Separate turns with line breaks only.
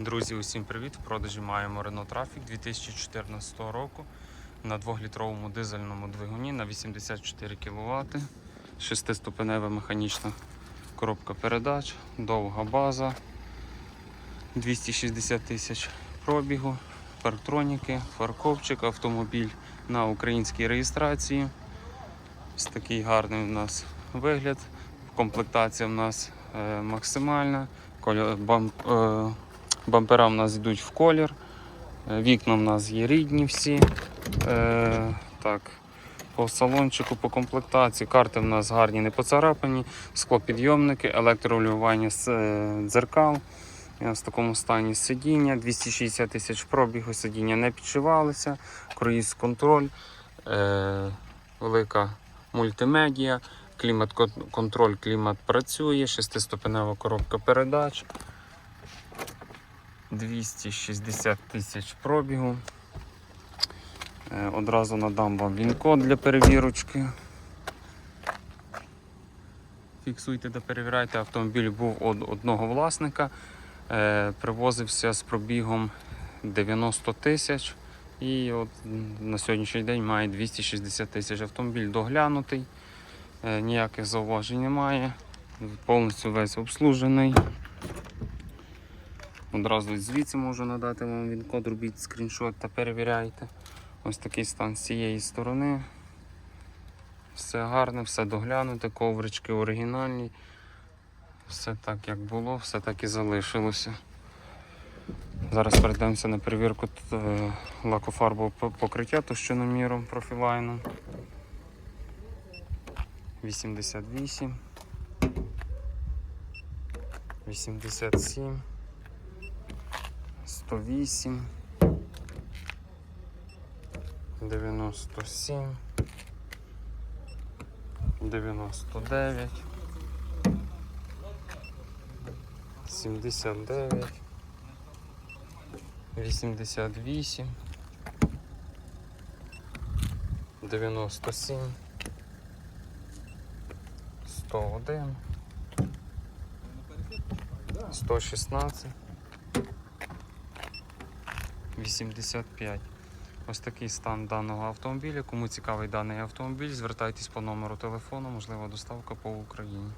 Друзі, усім привіт! В продажі маємо Renault Traffic 2014 року на 2-літровому дизельному двигуні на 84 кВт, 6-ступенева механічна коробка передач, довга база, 260 тисяч пробігу, парктроніки, фаркопчик, автомобіль на українській реєстрації. Ось такий гарний у нас вигляд. Комплектація в нас е, максимальна. Кольор, бам, е, бампера в нас йдуть в колір. Е, Вікна в нас є рідні всі. Е, так, по салончику, по комплектації. Карти в нас гарні, не поцарапані, склопідйомники, електрорегулювання е, дзеркал. В такому стані сидіння, 260 тисяч пробігу, сидіння не підшивалися, круїз контроль, е, велика мультимедіа, клімат контроль, клімат працює, шестиступенева коробка передач. 260 тисяч пробігу. Е, Одразу надам вам він-код для перевірочки. Фіксуйте та перевіряйте. Автомобіль був од одного власника. Е, Привозився з пробігом 90 тисяч. І от на сьогоднішній день має 260 тисяч. Автомобіль доглянутий, е, ніяких зауважень немає. Повністю весь обслужений. Одразу звідси можу надати вам він код, робіть скріншот та перевіряйте. Ось такий стан з цієї сторони. Все гарне, все доглянуте, коврички оригінальні. Все так як було, все так і залишилося. Зараз перейдемося на перевірку е, лакофарбового по- покриття товщиноміром профілайном. 88. 87. 108, 97, 99, 79, 88, 97, 101, 116, 85. Ось такий стан даного автомобіля. Кому цікавий даний автомобіль, звертайтесь по номеру телефону, можлива доставка по Україні.